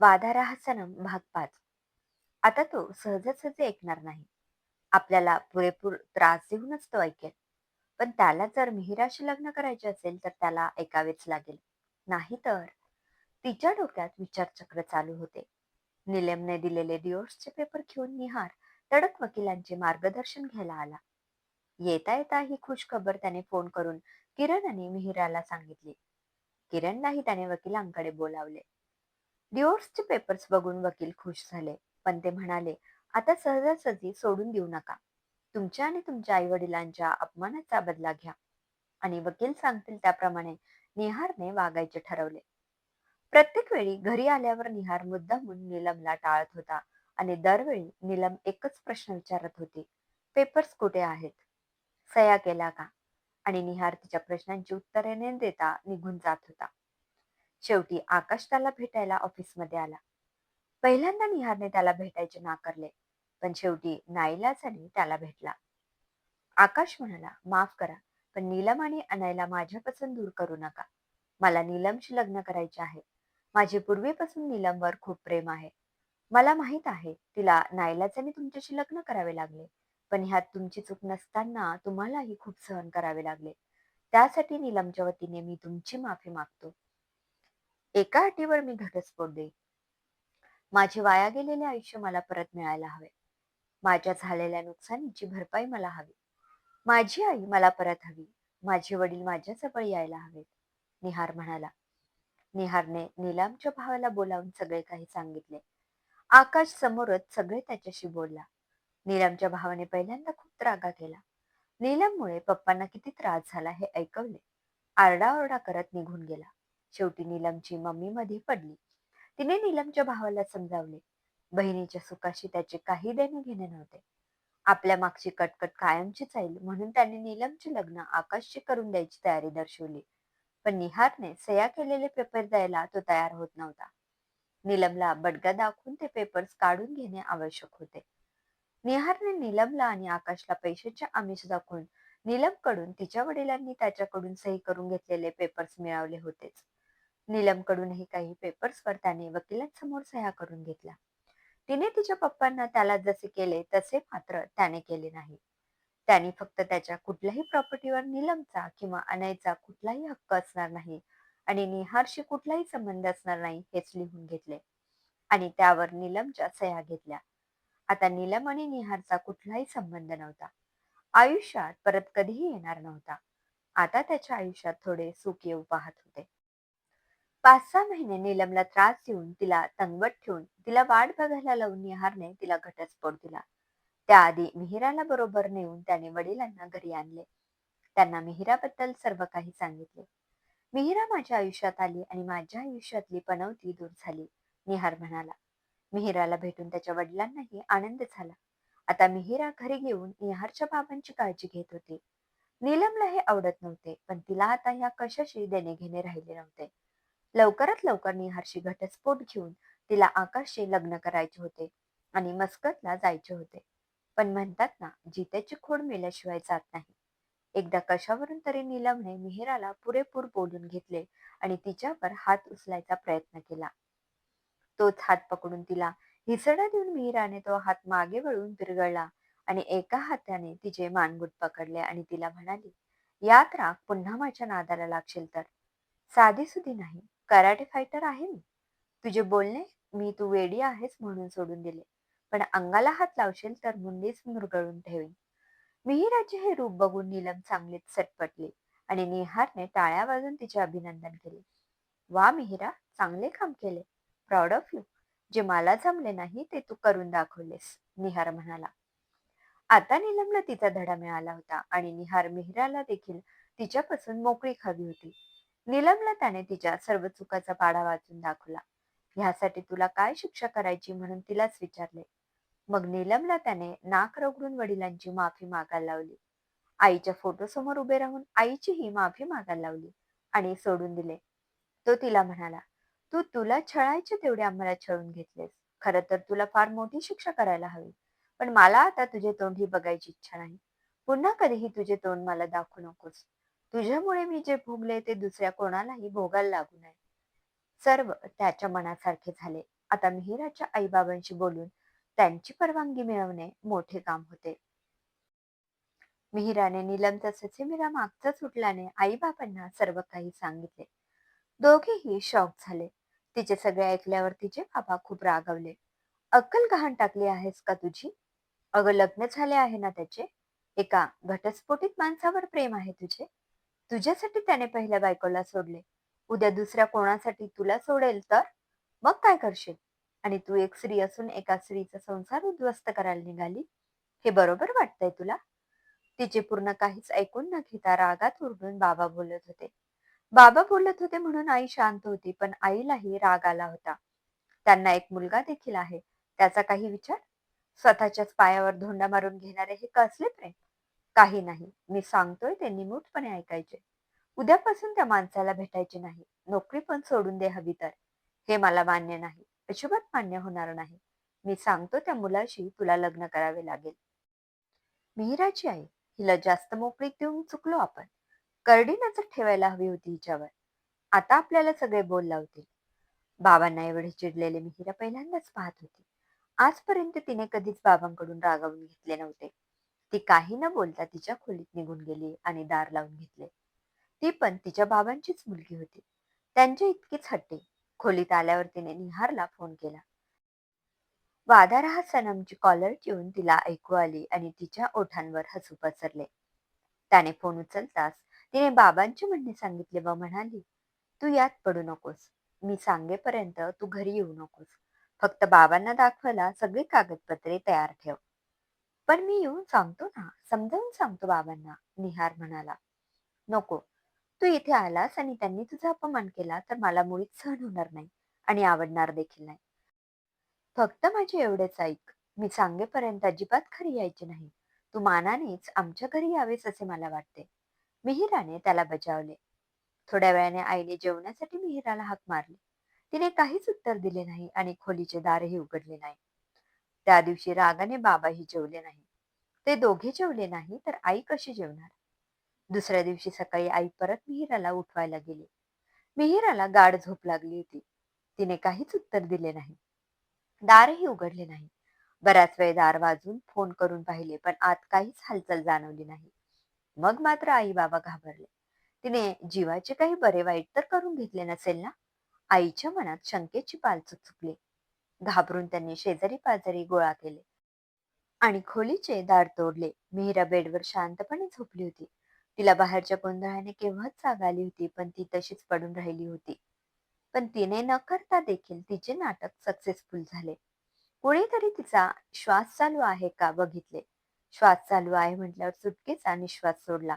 वादाराहसनम भाग पाच. आता तो सहजासहजी ऐकणार नाही. आपल्याला पुरेपूर त्रास देऊनच तो ऐकेल. पण त्याला जर मिहिराशी लग्न करायचे असेल तर त्याला ऐकावेच लागेल. नाही तर? तिच्या डोक्यात विचारचक्र चालू होते. निलेमने दिलेले डिओर्सचे पेपर घेऊन निहार तडक वकिलांचे मार्गदर्शन घ्यायला आला. येता येता ही खुश खबर त्याने फोन करून किरण आणि मिहिराला सांगितली. किरणलाही त्याने वकिलांकडे बोलावले. डिओर्सचे पेपर्स बघून वकील खुश झाले. पण ते म्हणाले आता सहजासहजी सोडून देऊ नका. तुमच्या आणि तुमच्या आई वडिलांच्या अपमानाचा बदला घ्या. आणि वकील सांगतील त्याप्रमाणे निहारने वागायचे ठरवले. प्रत्येक वेळी घरी आल्यावर निहार मुद्दामून निलमला टाळत होता आणि दरवेळी निलम एकच प्रश्न विचारत होती पेपर्स कुठे आहेत? सया केला का? आणि निहार तिच्या प्रश्नांची उत्तरे न देता निघून जात होता. शेवटी आकाश त्याला भेटायला ऑफिसमध्ये आला. पहिल्यांदा निहारने त्याला भेटायचे नाकारले पण शेवटी नाईलाजाने त्याला भेटला. आकाश म्हणाला माफ करा पण नीलम आणि अनयला माझ्यापासून दूर करू नका. मला नीलमशी लग्न करायचे आहे. माझे पूर्वीपासून नीलमवर खूप प्रेम आहे. मला माहीत आहे तिला नाईलाजाने तुमच्याशी लग्न करावे लागले पण ह्यात तुमची चूक नसताना तुम्हालाही खूप सहन करावे लागले. त्यासाठी नीलमच्या वतीने मी तुमची माफी मागतो. एका अटीवर मी घटस्फोट देईन. माझे वाया गेलेले आयुष्य मला परत मिळायला हवे. माझ्या झालेल्या नुकसानीची भरपाई मला हवी. माझी आई मला परत हवी. माझे वडील माझ्याजवळ यायला हवेत. निहार म्हणाला. निहारने नीलामच्या भावाला बोलावून सगळे काही सांगितले. आकाश समोरच सगळे त्याच्याशी बोलला. नीलमच्या भावाने पहिल्यांदा खूप त्रागा केला. नीलममुळे पप्पांना किती त्रास झाला हे ऐकवले. आरडाओरडा करत निघून गेला. शेवटी नीलमची मम्मी मध्ये पडली. तिने नीलमच्या भावाला समजावले. बहिणीच्या सुखाशी त्याचे काही देणे घेणे नव्हते. आपल्या मागची कटकट कायमचीच जाईल म्हणून त्याने नीलमचे लग्न आकाशशी करून द्यायची तयारी दर्शवली. पण निहारने सया केलेले पेपर द्यायला तो तयार होत नव्हता. नीलमला बडगा दाखवून ते पेपर्स काढून घेणे आवश्यक होते. निहारने नीलमला आणि आकाशला पैशाचे आमिष दाखवून नीलमकडून तिच्या वडिलांनी त्याच्याकडून सही करून घेतलेले पेपर्स मिळवले होतेच. नीलमकडूनही काही पेपर्सवर त्याने वकिलांसमोर सह्या करून घेतला तिने तिच्या पप्पांना त्याला जसे केले तसे मात्र त्याने केले नाही. त्यांनी फक्त त्याच्या कुठल्याही प्रॉपर्टीवर नीलमचा किंवा अनयचा कुठलाही हक्क असणार नाही आणि निहारशी कुठलाही संबंध असणार नाही हेच लिहून घेतले. आणि त्यावर नीलमच्या सह्या घेतल्या. आता नीलम आणि निहारचा कुठलाही संबंध नव्हता. आयुष्यात परत कधीही येणार नव्हता. आता त्याच्या आयुष्यात थोडे सुख येऊ पाहत होते. पाच सहा महिने नीलमला त्रास देऊन तिला तंगवत ठेवून तिला वाट बघायला लावून निहारने तिला घटस्फोट दिला. त्याआधी मिहिराला बरोबर नेऊन त्याने वडिलांना घरी आणले. त्यांना मिहिराबद्दल सर्व काही सांगितले. मिहिरा माझ्या आयुष्यात आली आणि माझ्या आयुष्यातली पनवती दूर झाली निहार म्हणाला. मिहिराला भेटून त्याच्या वडिलांनाही आनंद झाला. आता मिहिरा घरी घेऊन निहारच्या बाबांची काळजी घेत होती. नीलमला हे आवडत नव्हते पण तिला आता ह्या कशाशी देणे घेणे राहिले नव्हते. लवकरात लवकर निहारशी घटस्फोट घेऊन तिला आकाशशी लग्न करायचे होते आणि मस्कतला जायचे होते. पण म्हणतात ना जित्याची खोड मेल्याशिवाय जात नाही. एकदा कशावरून तरी निलमने मिहिराला पुरेपूर बोलून घेतले आणि तिच्यावर हात उचलायचा प्रयत्न केला. तोच हात पकडून तिला हिसडा देऊन मिहिराने तो हात मागे वळून बिरगळला आणि एका हाताने तिचे मानगुट पकडले आणि तिला म्हणाली यात राग पुन्हा माझ्या नादाला लागशील तर. साधी सुधी नाही. कराटे फायटर आहे मी. तुझे बोलणे मी तू वेडी आहेस म्हणून सोडून दिले. पण अंगाला हात लावशील तर मुंडीच मुरगळून ठेवी मिहिराचे हे रूप बघून नीलम चांगलीच सटपटली आणि निहारने टाळ्या वाजून तिचे अभिनंदन केले. वा मिहिरा चांगले काम केले. प्राऊड ऑफ यू जे मला जमले नाही ते तू करून दाखवलेस निहार म्हणाला. आता नीलमला तिचा धडा मिळाला होता आणि निहार मिहिराला देखील तिच्यापासून मोकळी खावी होती. नीलमला त्याने तिच्या सर्व चुकाचा पाडा वाचून दाखवला. ह्यासाठी तुला काय शिक्षा करायची म्हणून तिलाच विचारले. मग नीलमला त्याने नाक रगडून वडिलांची माफी मागायला लावली. आईच्या फोटो समोर उभे राहून आईचीही माफी मागायला लावली आणि सोडून दिले. तो तिला म्हणाला तू तुला छळायचे तेवढे आम्हाला छळून घेतलेस. खर तर तुला फार मोठी शिक्षा करायला हवी. पण मला आता तुझे तोंड ही बघायची इच्छा नाही. पुन्हा कधीही तुझे तोंड मला दाखवू नकोस. तुझ्यामुळे मी जे भोगले ते दुसऱ्या कोणालाही भोगायला लागू नये. सर्व त्याच्या मनासारखे झाले. आता मिहिराच्या आईबाबांशी बोलून त्यांची परवानगी मिळवणे मोठे काम होते. मिहिराने निलमचा ससेमिरा मागचा सुटल्याने आईबाबांना सर्व काही सांगितले. दोघेही शॉक झाले. तिचे सगळे ऐकल्यावर तिचे बाबा खूप रागवले. अक्कल गहाण टाकली आहेस का तुझी? अगं लग्न झाले आहे ना त्याचे? एका घटस्फोटित माणसावर प्रेम आहे तुझे? तुझ्यासाठी त्याने पहिल्या बायकोला सोडले. उद्या दुसऱ्या कोणासाठी तुला सोडेल तर? मग काय करशील? आणि तू एक स्त्री असून एका स्त्रीचा संसार उद्ध्वस्त करायला निघाली? हे बरोबर वाटतंय तुला? तिचे पूर्ण काहीच ऐकून न घेता रागात उरडून बाबा बोलत होते. बाबा बोलत होते म्हणून आई शांत होती पण आईलाही राग आला होता. त्यांना एक मुलगा देखील आहे. त्याचा काही विचार? स्वतःच्याच पायावर धोंडा मारून घेणारे हे कसले प्रेम? काही नाही. मी सांगतोय ते निमूटपणे ऐकायचे. उद्यापासून त्या माणसाला भेटायचे नाही. नोकरी पण सोडून दे हवी तर. हे मला मान्य नाही. अजिबात मान्य होणार नाही. मी सांगतो त्या मुलाशी तुला लग्न करावे लागेल. मिहिराची आई हिला जास्त मोकळीक देऊन चुकलो आपण. करडी नजर ठेवायला हवी होती हिच्यावर. आता आपल्याला सगळे बोल लावतील. बाबांना एवढे चिडलेले मिहिरा पहिल्यांदाच पाहत होती. आजपर्यंत तिने कधीच बाबांकडून रागावून घेतले नव्हते. ती काही न बोलता तिच्या खोलीत निघून गेली आणि दार लावून घेतले. ती पण तिच्या बाबांचीच मुलगी होती. त्यांच्या इतकीच हट्टी. खोलीत आल्यावर तिने निहारला फोन केला. वादाराहा सनमची कॉलर ठेवून तिला ऐकू आली आणि तिच्या ओठांवर हसू पसरले. त्याने फोन उचलताच तिने बाबांचे म्हणणे सांगितले व म्हणाली तू यात पडू नकोस. मी सांगेपर्यंत तू घरी येऊ नकोस. फक्त बाबांना दाखवायला सगळी कागदपत्रे तयार ठेव. पण मी येऊन सांगतो ना समजावून सांगतो बाबांना निहार म्हणाला. नको तू इथे आलास आणि त्यांनी तुझा अपमान केला तर मला मुळीच सहन होणार नाही आणि आवडणार देखील नाही. फक्त माझे एवढेच ऐक मी सांगेपर्यंत अजिबात घरी यायचे नाही. तू मानानेच आमच्या घरी यावेस असे मला वाटते. मिहिराने त्याला बजावले. थोड्या वेळाने आईने जेवण्यासाठी मिहिराला हाक मारली. तिने काहीच उत्तर दिले नाही आणि खोलीचे दारही उघडले नाही. त्या दिवशी रागाने बाबाही जेवले नाही. ते दोघे जेवले नाही तर आई कशी जेवणार? दुसऱ्या दिवशी सकाळी आई परत मिहिराला उठवायला गेली. मिहिराला गाढ झोप लागली होती. तिने काहीच उत्तर दिले नाही. दारही उघडले नाही. बराच वेळ दार वाजून फोन करून पाहिले पण आत काहीच हालचाल जाणवली नाही. मग मात्र आई बाबा घाबरले. तिने जीवाचे काही बरे वाईट तर करून घेतले नसेल ना? आईच्या मनात शंकेची पालचूक चुकली. घाबरून त्यांनी शेजारी पाजारी गोळा केले. आणि खोलीचे दार तोडले. मिहिरा बेडवर शांतपणे झोपली होती. तिला बाहेरच्या गोंधळाने केव्हाच जाग आली होती पण ती तशीच पडून राहिली होती. पण तिने न करता देखील तिचे नाटक सक्सेसफुल झाले. कोणीतरी तिचा श्वास चालू आहे का बघितले? श्वास चालू आहे म्हटल्यावर सुटकेचा निश्वास सोडला.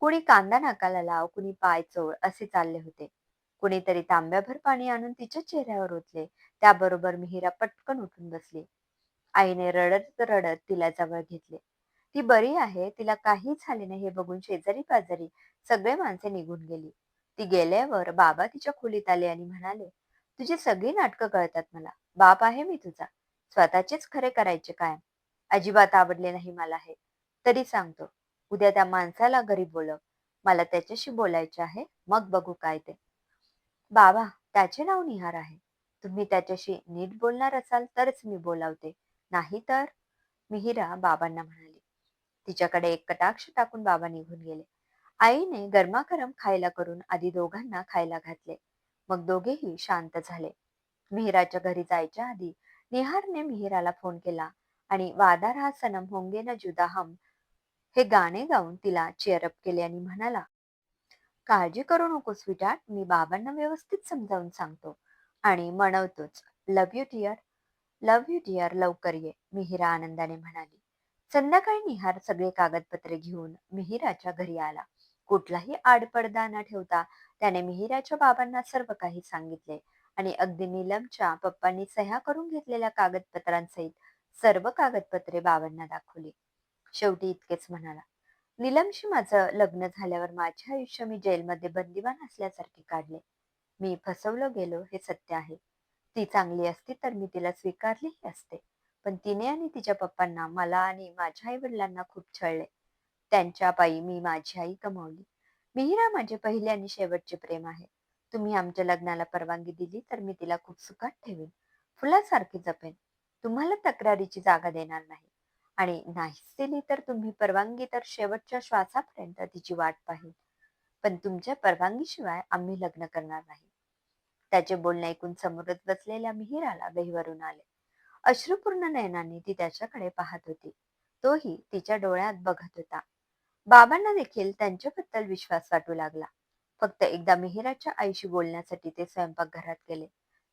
कुणी कांदा नाकाला लाव कुणी पाय चोळ असे चालले होते. कुणीतरी तांब्याभर पाणी आणून तिच्या चेहऱ्यावर ओतले. त्याबरोबर मिहिरा पटकन उठून बसली. आईने रडत रडत तिला जवळ घेतले. ती बरी आहे. तिला काही झाले नाही. हे बघून शेजारी पाजारी सगळे माणसे निघून गेली. ती गेल्यावर बाबा तिच्या खोलीत आले आणि म्हणाले तुझी सगळी नाटकं कळतात मला. बाप आहे मी तुझा. स्वतःचेच खरे करायचे काय अजिबात आवडले नाही मला हे. तरी सांगतो. उद्या त्या माणसाला घरी बोलव. मला त्याच्याशी बोलायचे आहे. मग बघू काय ते. बाबा त्याचे नाव निहार आहे. तुम्ही त्याच्याशी नीट बोलणार असाल तरच मी बोलावते. नाही तर? मिहिरा बाबांना म्हणाली. तिच्याकडे एक कटाक्ष टाकून बाबा निघून गेले. आईने गरमागरम खायला करून आधी दोघांना खायला घातले. मग दोघेही शांत झाले. मिहिराच्या घरी जायच्या आधी निहारने मिहिराला फोन केला आणि वादार हा सनम होंगे ना जुदा हम हे गाणे गाऊन तिला चेअरअप केले आणि म्हणाला काळजी करू नको स्वीटार्ट मी बाबांना व्यवस्थित समजावून सांगतो. आणि म्हणवतोच love you dear love you dear लवकर ये मिहिरा आनंदाने म्हणाली. संध्याकाळी निहार सगळे कागदपत्रे घेऊन मिहिराच्या घरी आला. कुठलाही आडपडदा न ठेवता त्याने मिहिराच्या बाबांना सर्व काही सांगितले आणि अगदी नीलमच्या पप्पांनी सह्या करून घेतलेल्या कागदपत्रांसहित सर्व कागदपत्रे बाबांना दाखवली. शेवटी इतकेच म्हणाला. नीलमशी माझं लग्न झाल्यावर माझे आयुष्य मी जेलमध्ये बंदिवान असल्यासारखे काढले. मी फसवलं गेलो हे सत्य आहे. ती चांगली असती तर मी तिला स्वीकारलीही असते. पण तिने आणि तिच्या पप्पांना मला आणि माझ्या आई वडिलांना खूप छळले. त्यांच्या पायी मी माझी आई कमावली मिहिरा माझे पहिले आणि शेवटचे प्रेम आहे. तुम्ही आमच्या लग्नाला परवानगी दिली तर मी तिला खूप सुखात ठेवीन. फुलासारखी जपेन. तुम्हाला तक्रारीची जागा देणार नाही. आणि नाहीच दिली तर तुम्ही परवानगी तर शेवटच्या श्वासापर्यंत तिची वाट पाहिल. पण तुमच्या परवानगीशिवाय आम्ही लग्न करणार नाही. त्याचे बोलणे ऐकून समोरच बसलेल्या मिहिराला वेहीवरून आले. अश्रुपूर्ण नयनाने ती त्याच्याकडे पाहत होती. तोही तिच्या डोळ्यात बघत होता. बाबांना देखील त्यांच्याबद्दल विश्वास वाटू लागला. फक्त एकदा मिहिराच्या आईशी बोलण्यासाठी ते स्वयंपाकघरात गेले.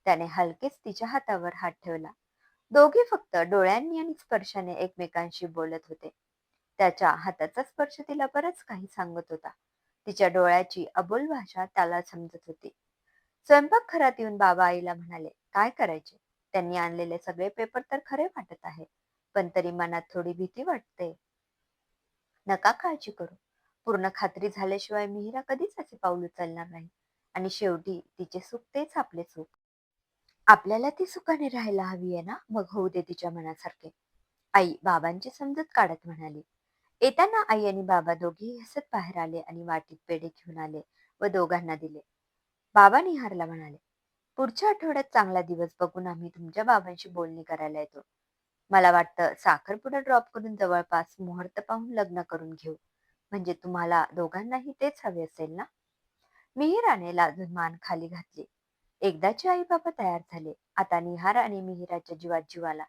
त्याने हलकेच तिच्या हातावर हात ठेवला. दोघे फक्त डोळ्यांनी आणि स्पर्शाने एकमेकांशी बोलत होते. त्याच्या हाताचा स्पर्श तिला बरंच काही सांगत होता. तिच्या डोळ्याची अबोल भाषा त्याला समजत होती. स्वयंपाक घरात येऊन बाबा आईला म्हणाले काय करायचे? त्यांनी आणलेले सगळे पेपर तर खरे वाटत आहे पण तरी मनात थोडी भीती वाटते. नका काळजी करू. पूर्ण खात्री झाल्याशिवाय मिहिरा कधीच असे पाऊल उचलणार नाही. आणि शेवटी तिचे सुख तेच आपले सुख. आपल्याला ती सुखाने राहायला हवी आहे ना? मग होऊ दे तिच्या मनासारखे. आई बाबांची समजत काढत म्हणाली. येताना आई आणि बाबा दोघेही हसत बाहेर आले आणि वाटीत पेढे घेऊन आले व दोघांना दिले. बाबा निहारला म्हणाले पुढच्या आठवड्यात चांगला दिवस बघून आम्ही तुमच्या बाबांशी बोलणी करायला येतो. मला वाटतं साखरपुडा ड्रॉप करून जवळपास मुहूर्त पाहून लग्न करून घेऊ. म्हणजे तुम्हाला दोघांनाही तेच हवे असेल ना? मिहिराने लाजून मान खाली घातली. एकदाचे आई बाबा तयार झाले. आता निहार आणि मिहिराच्या जीवात जीवाला.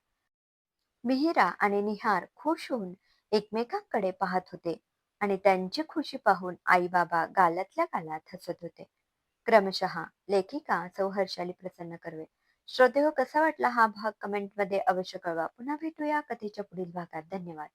मिहिरा आणि निहार खुश होऊन एकमेकांकडे पाहत होते आणि त्यांची खुशी पाहून आई बाबा गालातल्या गालात हसत होते. क्रमशः लेखिका सौ हर्षाली प्रसन्न कर्वे. श्रोते हो कसा वाटला हा भाग? कमेंटमध्ये अवश्य कळवा. पुन्हा भेटूया कथेच्या पुढील भागात. धन्यवाद.